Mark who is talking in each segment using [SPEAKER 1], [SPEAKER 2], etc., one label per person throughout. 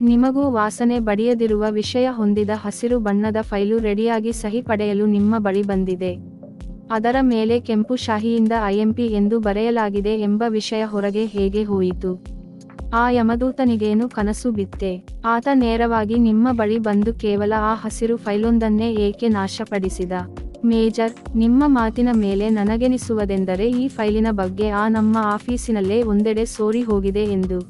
[SPEAKER 1] ನಿಮಗೂ ವಾಸನೆ ಬಡಿಯದಿರುವ ವಿಷಯ ಹೊಂದಿದ ಹಸಿರು ಬಣ್ಣದ ಫೈಲು ರೆಡಿಯಾಗಿ ಸಹಿ ಪಡೆಯಲು ನಿಮ್ಮ ಬಳಿ ಬಂದಿದೆ. ಅದರ ಮೇಲೆ ಕೆಂಪು ಶಾಹಿಯಿಂದ ಐಎಂಪಿ ಎಂದು ಬರೆಯಲಾಗಿದೆ ಎಂಬ ವಿಷಯ ಹೊರಗೆ ಹೇಗೆ ಹೋಯಿತು? ಆ ಯಮದೂತನಿಗೇನು ಕನಸು ಬಿತ್ತೆ? ಆತ ನೇರವಾಗಿ ನಿಮ್ಮ ಬಳಿ ಬಂದು ಕೇವಲ ಆ ಹಸಿರು ಫೈಲೊಂದನ್ನೇ ಏಕೆ ನಾಶಪಡಿಸಿದ? ಮೇಜರ್, ನಿಮ್ಮ ಮಾತಿನ ಮೇಲೆ ನನಗೆನಿಸುವುದೆಂದರೆ ಈ ಫೈಲಿನ ಬಗ್ಗೆ ಆ ನಮ್ಮ ಆಫೀಸಿನಲ್ಲೇ ಒಂದೆಡೆ ಸೋರಿ ಹೋಗಿದೆ ಎಂದು.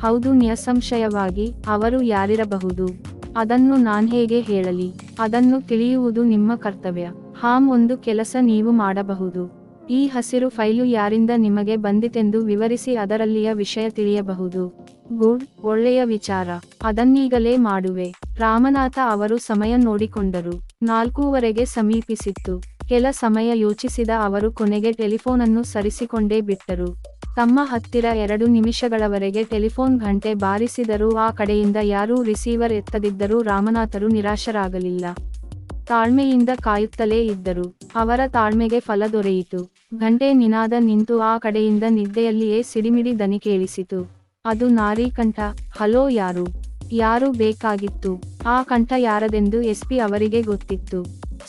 [SPEAKER 1] ಹೌದು ನಿಸ್ಸಂಶಯವಾಗಿ ಅವರು ಯಾರಿರಬಹುದು? ಅದನ್ನು ನಾನ್ ಹೇಗೆ ಹೇಳಲಿ? ಅದನ್ನು ತಿಳಿಯುವುದು ನಿಮ್ಮ ಕರ್ತವ್ಯ. ಹಾಮ್ ಒಂದು ಕೆಲಸ ನೀವು ಮಾಡಬಹುದು. ಈ ಹಸಿರು ಫೈಲು ಯಾರಿಂದ ನಿಮಗೆ ಬಂದಿತೆಂದು ವಿವರಿಸಿ ಅದರಲ್ಲಿಯ ವಿಷಯ ತಿಳಿಯಬಹುದು. ಗುಡ್, ಒಳ್ಳೆಯ ವಿಚಾರ. ಅದನ್ನೀಗಲೇ ಮಾಡುವೆ. ರಾಮನಾಥ ಅವರು ಸಮಯ ನೋಡಿಕೊಂಡರು. ನಾಲ್ಕೂವರೆಗೆ ಸಮೀಪಿಸಿತ್ತು. ಕೆಲ ಸಮಯ ಯೋಚಿಸಿದ ಅವರು ಕೊನೆಗೆ ಟೆಲಿಫೋನನ್ನು ಸರಿಸಿಕೊಂಡೇ ಬಿಟ್ಟರು. ತಮ್ಮ ಹತ್ತಿರ ಎರಡು ನಿಮಿಷಗಳವರೆಗೆ ಟೆಲಿಫೋನ್ ಗಂಟೆ ಬಾರಿಸಿದರೂ ಆ ಕಡೆಯಿಂದ ಯಾರೂ ರಿಸೀವರ್ ಎತ್ತದಿದ್ದರೂ ರಾಮನಾಥರು ನಿರಾಶರಾಗಲಿಲ್ಲ. ತಾಳ್ಮೆಯಿಂದ ಕಾಯುತ್ತಲೇ ಇದ್ದರು. ಅವರ ತಾಳ್ಮೆಗೆ ಫಲ ದೊರೆಯಿತು. ಗಂಟೆ ನಿನಾದ ನಿಂತು ಆ ಕಡೆಯಿಂದ ನಿದ್ದೆಯಲ್ಲಿಯೇ ಸಿಡಿಮಿಡಿ ದನಿ ಕೇಳಿಸಿತು. ಅದು ನಾರಿ ಕಂಠ. ಹಲೋ ಯಾರು? ಯಾರು ಬೇಕಾಗಿತ್ತು? ಆ ಕಂಠ ಯಾರದೆಂದು ಎಸ್ಪಿ ಅವರಿಗೆ ಗೊತ್ತಿತ್ತು.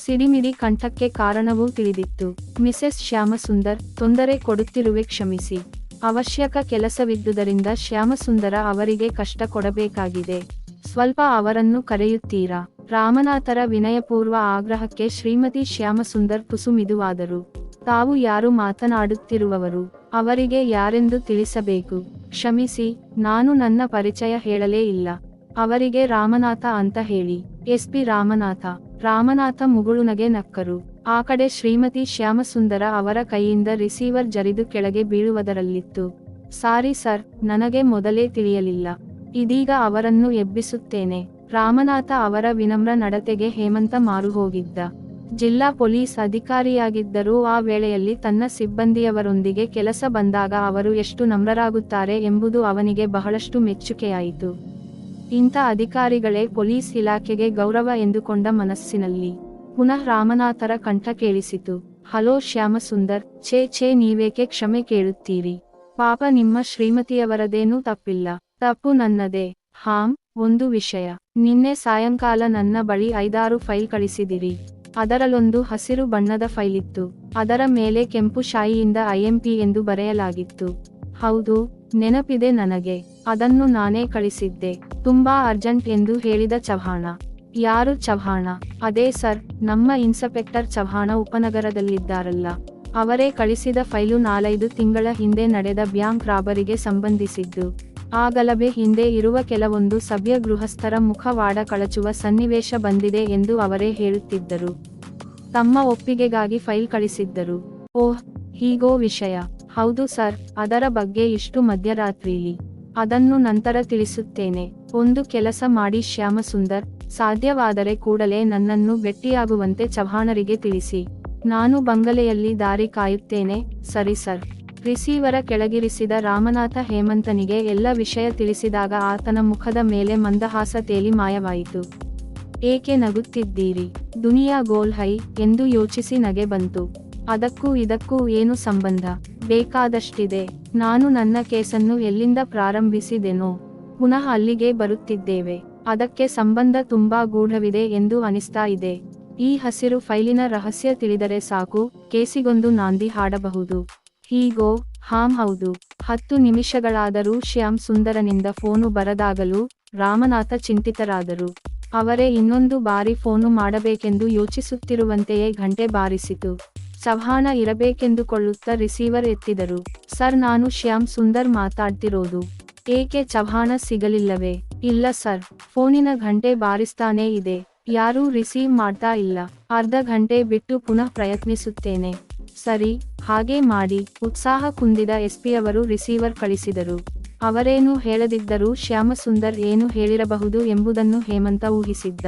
[SPEAKER 1] ಸಿಡಿಮಿಡಿ ಕಂಠಕ್ಕೆ ಕಾರಣವೂ ತಿಳಿದಿತ್ತು. ಮಿಸೆಸ್ ಶ್ಯಾಮಸುಂದರ್, ತೊಂದರೆ ಕೊಡುತ್ತಿರುವೆ ಕ್ಷಮಿಸಿ. ಅವಶ್ಯಕ ಕೆಲಸವಿದ್ದುದರಿಂದ ಶ್ಯಾಮಸುಂದರ ಅವರಿಗೆ ಕಷ್ಟ ಕೊಡಬೇಕಾಗಿದೆ. ಸ್ವಲ್ಪ ಅವರನ್ನು ಕರೆಯುತ್ತೀರಾ? ರಾಮನಾಥರ ವಿನಯಪೂರ್ವ ಆಗ್ರಹಕ್ಕೆ ಶ್ರೀಮತಿ ಶ್ಯಾಮಸುಂದರ್ ಕುಸುಮಿದುವಾದರು. ತಾವು ಯಾರು ಮಾತನಾಡುತ್ತಿರುವವರು? ಅವರಿಗೆ ಯಾರೆಂದು ತಿಳಿಸಬೇಕು? ಕ್ಷಮಿಸಿ, ನಾನು ನನ್ನ ಪರಿಚಯ ಹೇಳಲೇ ಇಲ್ಲ. ಅವರಿಗೆ ರಾಮನಾಥ ಅಂತ ಹೇಳಿ. ಎಸ್ಪಿ ರಾಮನಾಥ. ರಾಮನಾಥ ಮುಗುಳುನಗೆ ನಕ್ಕರು. ಆ ಕಡೆ ಶ್ರೀಮತಿ ಶ್ಯಾಮಸುಂದರ ಅವರ ಕೈಯಿಂದ ರಿಸೀವರ್ ಜರಿದು ಕೆಳಗೆ ಬೀಳುವುದರಲ್ಲಿತ್ತು. ಸಾರಿ ಸರ್, ನನಗೆ ಮೊದಲೇ ತಿಳಿಯಲಿಲ್ಲ. ಇದೀಗ ಅವರನ್ನು ಎಬ್ಬಿಸುತ್ತೇನೆ. ರಾಮನಾಥ ಅವರ ವಿನಮ್ರ ನಡತೆಗೆ ಹೇಮಂತ ಮಾರುಹೋಗಿದ್ದ. ಜಿಲ್ಲಾ ಪೊಲೀಸ್ ಅಧಿಕಾರಿಯಾಗಿದ್ದರೂ ಆ ವೇಳೆಯಲ್ಲಿ ತನ್ನ ಸಿಬ್ಬಂದಿಯವರೊಂದಿಗೆ ಕೆಲಸ ಬಂದಾಗ ಅವರು ಎಷ್ಟು ನಮ್ರರಾಗುತ್ತಾರೆ ಎಂಬುದು ಅವನಿಗೆ ಬಹಳಷ್ಟು ಮೆಚ್ಚುಗೆಯಾಯಿತು. ಇಂಥ ಅಧಿಕಾರಿಗಳೇ ಪೊಲೀಸ್ ಇಲಾಖೆಗೆ ಗೌರವ ಎಂದುಕೊಂಡ ಮನಸ್ಸಿನಲ್ಲಿ. ಪುನಃ ರಾಮನಾಥರ ಕಂಠ ಕೇಳಿಸಿತು. ಹಲೋ ಶ್ಯಾಮಸುಂದರ್, ಛೇ ಛೇ ನೀವೇಕೆ ಕ್ಷಮೆ ಕೇಳುತ್ತೀರಿ? ಪಾಪ ನಿಮ್ಮ ಶ್ರೀಮತಿಯವರದೇನೂ ತಪ್ಪಿಲ್ಲ. ತಪ್ಪು ನನ್ನದೇ. ಹಾಂ, ಒಂದು ವಿಷಯ. ನಿನ್ನೆ ಸಾಯಂಕಾಲ ನನ್ನ ಬಳಿ ಐದಾರು ಫೈಲ್ ಕಳಿಸಿದಿರಿ. ಅದರಲ್ಲೊಂದು ಹಸಿರು ಬಣ್ಣದ ಫೈಲಿತ್ತು. ಅದರ ಮೇಲೆ ಕೆಂಪು ಶಾಯಿಯಿಂದ ಐಎಂಪಿ ಎಂದು ಬರೆಯಲಾಗಿತ್ತು. ಹೌದು, ನೆನಪಿದೆ ನನಗೆ. ಅದನ್ನು ನಾನೇ ಕಳಿಸಿದ್ದೆ. ತುಂಬಾ ಅರ್ಜೆಂಟ್ ಎಂದು ಹೇಳಿದ ಚವ್ಹಾಣ. ಯಾರು ಚವ್ಹಾಣ? ಅದೇ ಸರ್, ನಮ್ಮ ಇನ್ಸ್ಪೆಕ್ಟರ್ ಚವ್ಹಾಣ ಉಪನಗರದಲ್ಲಿದ್ದಾರಲ್ಲ. ಅವರೇ ಕಳಿಸಿದ ಫೈಲು ನಾಲೈದು ತಿಂಗಳ ಹಿಂದೆ ನಡೆದ ಬ್ಯಾಂಕ್ ರಾಬರಿಗೆ ಸಂಬಂಧಿಸಿದ್ದು. ಆ ಗಲಭೆ ಹಿಂದೆ ಇರುವ ಕೆಲವೊಂದು ಸಭ್ಯ ಗೃಹಸ್ಥರ ಮುಖವಾಡ ಕಳಚುವ ಸನ್ನಿವೇಶ ಬಂದಿದೆ ಎಂದು ಅವರೇ ಹೇಳುತ್ತಿದ್ದರು. ತಮ್ಮ ಒಪ್ಪಿಗೆಗಾಗಿ ಫೈಲ್ ಕಳಿಸಿದ್ದರು. ಓಹ್, ಹೀಗೋ ವಿಷಯ. ಹೌದು ಸರ್, ಅದರ ಬಗ್ಗೆ ಇಷ್ಟು ಮಧ್ಯರಾತ್ರಿಲಿ. ಅದನ್ನು ನಂತರ ತಿಳಿಸುತ್ತೇನೆ. ಒಂದು ಕೆಲಸ ಮಾಡಿ ಶ್ಯಾಮಸುಂದರ್ ಸಾಧ್ಯವಾದರೆ ಕೂಡಲೇ ನನ್ನನ್ನು ಭೆಟ್ಟಿಯಾಗುವಂತೆ ಚವ್ಹಾಣರಿಗೆ ತಿಳಿಸಿ. ನಾನು ಬಂಗಲೆಯಲ್ಲಿ ದಾರಿ ಕಾಯುತ್ತೇನೆ. ಸರಿ ಸರ್. ರಿಸೀವರ ಕೆಳಗಿರಿಸಿದ ರಾಮನಾಥ ಹೇಮಂತನಿಗೆ ಎಲ್ಲ ವಿಷಯ ತಿಳಿಸಿದಾಗ ಆತನ ಮುಖದ ಮೇಲೆ ಮಂದಹಾಸ ತೇಲಿ ಮಾಯವಾಯಿತು. ಏಕೆ ನಗುತ್ತಿದ್ದೀರಿ? ದುನಿಯಾ ಗೋಲ್ ಹೈ ಎಂದು ಯೋಚಿಸಿ ನಗೆ ಬಂತು. ಅದಕ್ಕೂ ಇದಕ್ಕೂ ಏನು ಸಂಬಂಧ? ಬೇಕಾದಷ್ಟಿದೆ. ನಾನು ನನ್ನ ಕೇಸನ್ನು ಎಲ್ಲಿಂದ ಪ್ರಾರಂಭಿಸಿದೆನೋ? ಪುನಃ ಅಲ್ಲಿಗೆ ಬರುತ್ತಿದ್ದೇವೆ. ಅದಕ್ಕೆ ಸಂಬಂಧ ತುಂಬಾ ಗೂಢವಿದೆ ಎಂದು ಅನಿಸ್ತಾ ಇದೆ. ಈ ಹಸಿರು ಫೈಲಿನ ರಹಸ್ಯ ತಿಳಿದರೆ ಸಾಕು, ಕೇಸಿಗೊಂದು ನಾಂದಿ ಹಾಡಬಹುದು. ಹೀಗೋ, ಹಾಂ ಹೌದು. ಹತ್ತು ನಿಮಿಷಗಳಾದರೂ ಶ್ಯಾಮ್ ಸುಂದರನಿಂದ ಫೋನು ಬರದಾಗಲೂ ರಾಮನಾಥ ಚಿಂತಿತರಾದರು. ಅವರೇ ಇನ್ನೊಂದು ಬಾರಿ ಫೋನು ಮಾಡಬೇಕೆಂದು ಯೋಚಿಸುತ್ತಿರುವಂತೆಯೇ ಘಂಟೆ ಬಾರಿಸಿತು. ಸಭಾನ ಇರಬೇಕೆಂದುಕೊಳ್ಳುತ್ತಾ ರಿಸೀವರ್ ಎತ್ತಿದರು. ಸರ್, ನಾನು ಶ್ಯಾಮ್ ಸುಂದರ್ ಮಾತಾಡ್ತಿರೋದು. ಏಕೆ ಚವ್ಹಾಣ ಸಿಗಲಿಲ್ಲವೇ? ಇಲ್ಲ ಸರ್, ಫೋನಿನ ಘಂಟೆ ಬಾರಿಸ್ತಾನೇ ಇದೆ. ಯಾರೂ ರಿಸೀವ್ ಮಾಡ್ತಾ ಇಲ್ಲ. ಅರ್ಧ ಘಂಟೆ ಬಿಟ್ಟು ಪುನಃ ಪ್ರಯತ್ನಿಸುತ್ತೇನೆ. ಸರಿ, ಹಾಗೆ ಮಾಡಿ. ಉತ್ಸಾಹ ಕುಂದಿದ ಎಸ್ಪಿಯವರು ರಿಸೀವರ್ ಕಳಿಸಿದರು. ಅವರೇನು ಹೇಳದಿದ್ದರೂ ಶ್ಯಾಮಸುಂದರ್ ಏನು ಹೇಳಿರಬಹುದು ಎಂಬುದನ್ನು ಹೇಮಂತ ಊಹಿಸಿದ್ದ.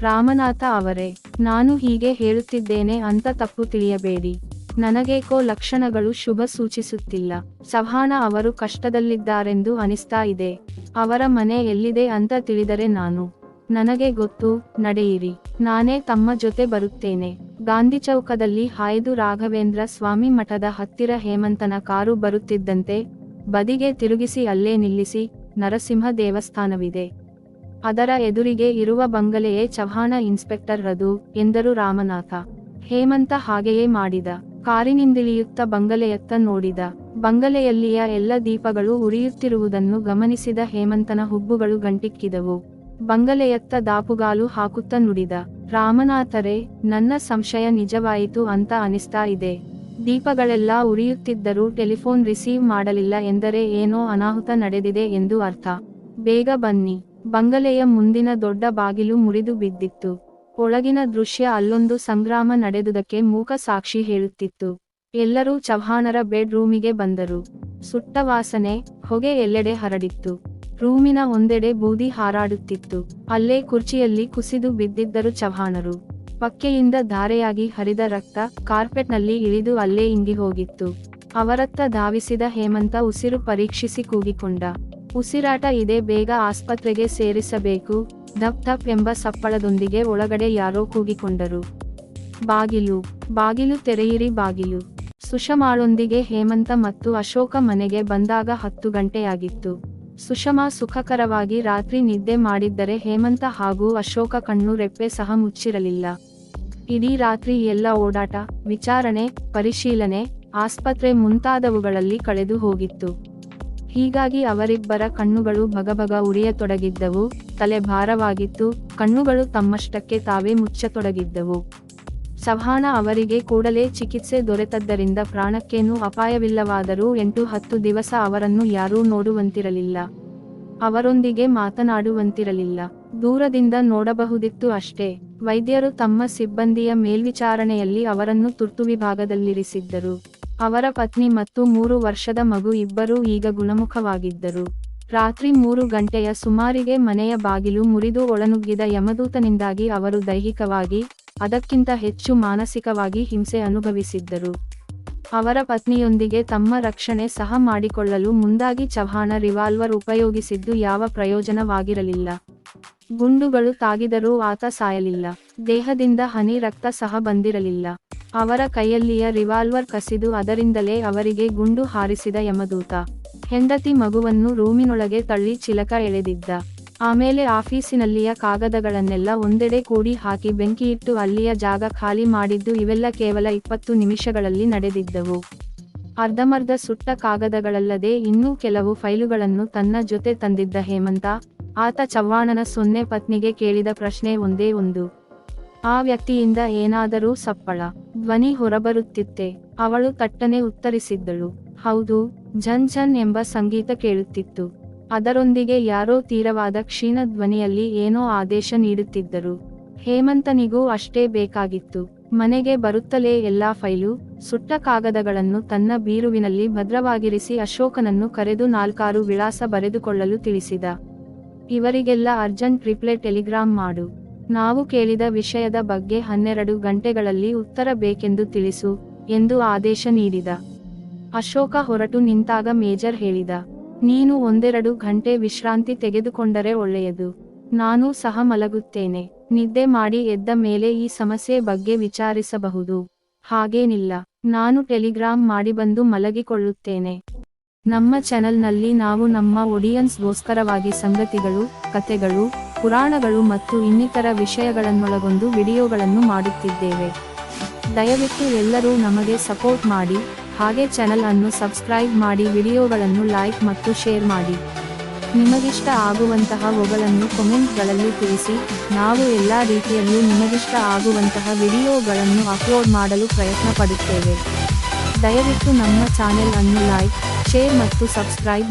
[SPEAKER 1] ರಾಮನಾಥ ಅವರೇ, ನಾನು ಹೀಗೆ ಹೇಳುತ್ತಿದ್ದೇನೆ ಅಂತ ತಪ್ಪು ತಿಳಿಯಬೇಡಿ. ನನಗೇಕೋ ಲಕ್ಷಣಗಳು ಶುಭ ಸೂಚಿಸುತ್ತಿಲ್ಲ. ಸಹಾನ ಅವರು ಕಷ್ಟದಲ್ಲಿದ್ದಾರೆಂದು ಅನಿಸ್ತಾ ಇದೆ. ಅವರ ಮನೆ ಎಲ್ಲಿದೆ ಅಂತ ತಿಳಿದರೆ ನಾನು. ನನಗೆ ಗೊತ್ತು, ನಡೆಯಿರಿ. ನಾನೇ ತಮ್ಮ ಜೊತೆ ಬರುತ್ತೇನೆ. ಗಾಂಧಿ ಚೌಕದಲ್ಲಿ ಹಾಯ್ದು ರಾಘವೇಂದ್ರ ಸ್ವಾಮಿ ಮಠದ ಹತ್ತಿರ ಹೇಮಂತನ ಕಾರು ಬರುತ್ತಿದ್ದಂತೆ ಬದಿಗೆ ತಿರುಗಿಸಿ ಅಲ್ಲೇ ನಿಲ್ಲಿಸಿ ನರಸಿಂಹ ದೇವಸ್ಥಾನವಿದೆ. ಅದರ ಎದುರಿಗೆ ಇರುವ ಬಂಗಲೆಯೇ ಚವ್ಹಾಣ ಇನ್ಸ್ಪೆಕ್ಟರ್ ರದು ಎಂದರು ರಾಮನಾಥ. ಹೇಮಂತ ಹಾಗೆಯೇ ಮಾಡಿದ. ಕಾರಿನಿಂದಿಳಿಯುತ್ತ ಬಂಗಲೆಯತ್ತ ನೋಡಿದ. ಬಂಗಲೆಯಲ್ಲಿಯ ಎಲ್ಲ ದೀಪಗಳು ಉರಿಯುತ್ತಿರುವುದನ್ನು ಗಮನಿಸಿದ ಹೇಮಂತನ ಹುಬ್ಬುಗಳು ಗಂಟಿಕ್ಕಿದವು. ಬಂಗಲೆಯತ್ತ ದಾಪುಗಾಲು ಹಾಕುತ್ತ ನುಡಿದ. ರಾಮನಾಥರೇ, ನನ್ನ ಸಂಶಯ ನಿಜವಾಯಿತು ಅಂತ ಅನಿಸ್ತಾ ಇದೆ. ದೀಪಗಳೆಲ್ಲ ಉರಿಯುತ್ತಿದ್ದರೂ ಟೆಲಿಫೋನ್ ರಿಸೀವ್ ಮಾಡಲಿಲ್ಲ ಎಂದರೆ ಏನೋ ಅನಾಹುತ ನಡೆದಿದೆ ಎಂದು ಅರ್ಥ. ಬೇಗ ಬನ್ನಿ. ಬಂಗಲೆಯ ಮುಂದಿನ ದೊಡ್ಡ ಬಾಗಿಲು ಮುರಿದು ಬಿದ್ದಿತ್ತು. ಒಳಗಿನ ದೃಶ್ಯ ಅಲ್ಲೊಂದು ಸಂಗ್ರಾಮ ನಡೆದುದಕ್ಕೆ ಮೂಕ ಸಾಕ್ಷಿ ಹೇಳುತ್ತಿತ್ತು. ಎಲ್ಲರೂ ಚವ್ಹಾಣರ ಬೆಡ್ ರೂಮಿಗೆ ಬಂದರು. ಸುಟ್ಟ ವಾಸನೆ ಹೊಗೆ ಎಲ್ಲೆಡೆ ಹರಡಿತ್ತು. ರೂಮಿನ ಒಂದೆಡೆ ಬೂದಿ ಹಾರಾಡುತ್ತಿತ್ತು. ಅಲ್ಲೇ ಕುರ್ಚಿಯಲ್ಲಿ ಕುಸಿದು ಬಿದ್ದಿದ್ದರು ಚವ್ಹಾಣರು. ಪಕ್ಕೆಯಿಂದ ಧಾರೆಯಾಗಿ ಹರಿದ ರಕ್ತ ಕಾರ್ಪೆಟ್ನಲ್ಲಿ ಇಳಿದು ಅಲ್ಲೇ ಇಂಗಿ ಹೋಗಿತ್ತು. ಅವರತ್ತ ಧಾವಿಸಿದ ಹೇಮಂತ ಉಸಿರು ಪರೀಕ್ಷಿಸಿ ಕೂಗಿಕೊಂಡ. ಉಸಿರಾಟ ಇದೆ ಬೇಗ ಆಸ್ಪತ್ರೆಗೆ ಸೇರಿಸಬೇಕು. ಧಪ್ ಧಪ್ ಎಂಬ ಸಪ್ಪಳದೊಂದಿಗೆ ಒಳಗಡೆ ಯಾರೋ ಕೂಗಿಕೊಂಡರು. ಬಾಗಿಲು ಬಾಗಿಲು ತೆರೆಯಿರಿ ಬಾಗಿಲು. ಸುಷಮಾಳೊಂದಿಗೆ ಹೇಮಂತ ಮತ್ತು ಅಶೋಕ ಮನೆಗೆ ಬಂದಾಗ ಹತ್ತು ಗಂಟೆಯಾಗಿತ್ತು. ಸುಷಮಾ ಸುಖಕರವಾಗಿ ರಾತ್ರಿ ನಿದ್ದೆ ಮಾಡಿದ್ದರೆ ಹೇಮಂತ ಹಾಗೂ ಅಶೋಕ ಕಣ್ಣು ರೆಪ್ಪೆ ಸಹ ಮುಚ್ಚಿರಲಿಲ್ಲ. ಇಡೀ ರಾತ್ರಿ ಎಲ್ಲ ಓಡಾಟ, ವಿಚಾರಣೆ, ಪರಿಶೀಲನೆ, ಆಸ್ಪತ್ರೆ ಮುಂತಾದವುಗಳಲ್ಲಿ ಕಳೆದು ಹೋಗಿತ್ತು. ಹೀಗಾಗಿ ಅವರಿಬ್ಬರ ಕಣ್ಣುಗಳು ಭಗಭಗ ಉರಿಯತೊಡಗಿದ್ದವು, ತಲೆ ಭಾರವಾಗಿತ್ತು, ಕಣ್ಣುಗಳು ತಮ್ಮಷ್ಟಕ್ಕೆ ತಾವೇ ಮುಚ್ಚತೊಡಗಿದ್ದವು. ಸಭಾನ ಅವರಿಗೆ ಕೂಡಲೇ ಚಿಕಿತ್ಸೆ ದೊರೆತದ್ದರಿಂದ ಪ್ರಾಣಕ್ಕೇನೂ ಅಪಾಯವಿಲ್ಲವಾದರೂ ಎಂಟು ಹತ್ತು ದಿವಸ ಅವರನ್ನು ಯಾರೂ ನೋಡುವಂತಿರಲಿಲ್ಲ. ಅವರೊಂದಿಗೆ ಮಾತನಾಡುವಂತಿರಲಿಲ್ಲ. ದೂರದಿಂದ ನೋಡಬಹುದಿತ್ತು ಅಷ್ಟೇ. ವೈದ್ಯರು ತಮ್ಮ ಸಿಬ್ಬಂದಿಯ ಮೇಲ್ವಿಚಾರಣೆಯಲ್ಲಿ ಅವರನ್ನು ತುರ್ತು ವಿಭಾಗದಲ್ಲಿರಿಸಿದ್ದರು ಅವರ ಪತ್ನಿ ಮತ್ತು ಮೂರು ವರ್ಷದ ಮಗು ಇಬ್ಬರೂ ಈಗ ಗುಣಮುಖವಾಗಿದ್ದರು. ರಾತ್ರಿ ಮೂರು ಗಂಟೆಯ ಸುಮಾರಿಗೆ ಮನೆಯ ಬಾಗಿಲು ಮುರಿದು ಒಳನುಗ್ಗಿದ ಯಮದೂತನಿಂದಾಗಿ ಅವರು ದೈಹಿಕವಾಗಿ, ಅದಕ್ಕಿಂತ ಹೆಚ್ಚು ಮಾನಸಿಕವಾಗಿ ಹಿಂಸೆ ಅನುಭವಿಸಿದ್ದರು. ಅವರ ಪತ್ನಿಯೊಂದಿಗೆ ತಮ್ಮ ರಕ್ಷಣೆ ಸಹ ಮಾಡಿಕೊಳ್ಳಲು ಮುಂದಾಗಿ ಚವ್ಹಾಣ ರಿವಾಲ್ವರ್ ಉಪಯೋಗಿಸಿದ್ದು ಯಾವ ಪ್ರಯೋಜನವಾಗಿರಲಿಲ್ಲ. ಗುಂಡುಗಳು ತಾಗಿದರೂ ಆತ ಸಾಯಲಿಲ್ಲ. ದೇಹದಿಂದ ಹನಿ ರಕ್ತ ಸಹ ಬಂದಿರಲಿಲ್ಲ. ಅವರ ಕೈಯಲ್ಲಿಯ ರಿವಾಲ್ವರ್ ಕಸಿದು ಅದರಿಂದಲೇ ಅವರಿಗೆ ಗುಂಡು ಹಾರಿಸಿದ ಯಮದೂತ. ಹೆಂಡತಿ ಮಗುವನ್ನು ರೂಮಿನೊಳಗೆ ತಳ್ಳಿ ಚಿಲಕ ಎಳೆದಿದ್ದ. ಆಮೇಲೆ ಆಫೀಸಿನಲ್ಲಿಯ ಕಾಗದಗಳನ್ನೆಲ್ಲ ಒಂದೆಡೆ ಕೂಡಿ ಹಾಕಿ ಬೆಂಕಿಯಿಟ್ಟು ಅಲ್ಲಿಯ ಜಾಗ ಖಾಲಿ ಮಾಡಿದ್ದು ಇವೆಲ್ಲ ಕೇವಲ ಇಪ್ಪತ್ತು ನಿಮಿಷಗಳಲ್ಲಿ ನಡೆದಿದ್ದವು. ಅರ್ಧಮರ್ಧ ಸುಟ್ಟ ಕಾಗದಗಳಲ್ಲದೆ ಇನ್ನೂ ಕೆಲವು ಫೈಲುಗಳನ್ನು ತನ್ನ ಜೊತೆ ತಂದಿದ್ದ ಹೇಮಂತ ಆತ ಚವ್ಹಾಣನ ಸೊನ್ನೆ ಪತ್ನಿಗೆ ಕೇಳಿದ ಪ್ರಶ್ನೆ ಒಂದೇ ಒಂದು. ಆ ವ್ಯಕ್ತಿಯಿಂದ ಏನಾದರೂ ಸಪ್ಪಳ, ಧ್ವನಿ ಹೊರಬರುತ್ತಿತ್ತೆ, ಅವಳು ತಟ್ಟನೆ ಉತ್ತರಿಸಿದ್ದಳು. ಹೌದು, ಝನ್ ಝನ್ ಎಂಬ ಸಂಗೀತ ಕೇಳುತ್ತಿತ್ತು. ಅದರೊಂದಿಗೆ ಯಾರೋ ತೀರವಾದ ಕ್ಷೀಣ ಧ್ವನಿಯಲ್ಲಿ ಏನೋ ಆದೇಶ ನೀಡುತ್ತಿದ್ದರು. ಹೇಮಂತನಿಗೂ ಅಷ್ಟೇ ಬೇಕಾಗಿತ್ತು. ಮನೆಗೆ ಬರುತ್ತಲೇ ಎಲ್ಲಾ ಫೈಲು, ಸುಟ್ಟ ಕಾಗದಗಳನ್ನು ತನ್ನ ಬೀರುವಿನಲ್ಲಿ ಭದ್ರವಾಗಿರಿಸಿ ಅಶೋಕನನ್ನು ಕರೆದು ನಾಲ್ಕಾರು ವಿಳಾಸ ಬರೆದುಕೊಳ್ಳಲು ತಿಳಿಸಿದ. ಇವರಿಗೆಲ್ಲ ಅರ್ಜೆಂಟ್ ರಿಪ್ಲೈ ಟೆಲಿಗ್ರಾಮ್ ಮಾಡು. ನಾವು ಕೇಳಿದ ವಿಷಯದ ಬಗ್ಗೆ ಹನ್ನೆರಡು ಗಂಟೆಗಳಲ್ಲಿ ಉತ್ತರ ಬೇಕೆಂದು ತಿಳಿಸು, ಎಂದು ಆದೇಶ ನೀಡಿದ. ಅಶೋಕ ಹೊರಟು ನಿಂತಾಗ ಮೇಜರ್ ಹೇಳಿದ, ನೀನು ಒಂದೆರಡು ಗಂಟೆ ವಿಶ್ರಾಂತಿ ತೆಗೆದುಕೊಂಡರೆ ಒಳ್ಳೆಯದು. ನಾನು ಸಹ ಮಲಗುತ್ತೇನೆ. ನಿದ್ದೆ ಮಾಡಿ ಎದ್ದ ಮೇಲೆ ಈ ಸಮಸ್ಯೆ ಬಗ್ಗೆ ವಿಚಾರಿಸಬಹುದು. ಹಾಗೇನಿಲ್ಲ. ನಾನು ಟೆಲಿಗ್ರಾಮ್ ಮಾಡಿ ಬಂದು ಮಲಗಿಕೊಳ್ಳುತ್ತೇನೆ. ನಮ್ಮ ಚಾನೆಲ್ನಲ್ಲಿ ನಾವು ನಮ್ಮ ಒಡಿಯನ್ಸ್ಗೋಸ್ಕರವಾಗಿ ಸಂಗತಿಗಳು, ಕತೆಗಳು, ಪುರಾಣಗಳು ಮತ್ತು ಇನ್ನಿತರ ವಿಷಯಗಳನ್ನೊಳಗೊಂಡು ವಿಡಿಯೋಗಳನ್ನು ಮಾಡುತ್ತಿದ್ದೇವೆ. ದಯವಿಟ್ಟು ಎಲ್ಲರೂ ನಮಗೆ ಸಪೋರ್ಟ್ ಮಾಡಿ, ಹಾಗೆ ಚಾನೆಲ್ ಅನ್ನು ಸಬ್ಸ್ಕ್ರೈಬ್ ಮಾಡಿ ವಿಡಿಯೋಗಳನ್ನು ಲೈಕ್ ಮತ್ತು ಶೇರ್ ಮಾಡಿ. ನಿಮಗಿಷ್ಟ ಆಗುವಂತಹ ಒಗಳನ್ನು ಕಮೆಂಟ್ಗಳಲ್ಲಿ ತಿಳಿಸಿ, ನಾವು ಎಲ್ಲ ರೀತಿಯಲ್ಲೂ ನಿಮಗಿಷ್ಟ ಆಗುವಂತಹ ವಿಡಿಯೋಗಳನ್ನು ಅಪ್ಲೋಡ್ ಮಾಡಲು ಪ್ರಯತ್ನ ಪಡುತ್ತೇವೆ ದಯವಿಟ್ಟು ನಮ್ಮ ಚಾನೆಲ್ ಅನ್ನು ಲೈಕ್ ಶೇರ್ ಮತ್ತು ಸಬ್ಸ್ಕ್ರೈಬ್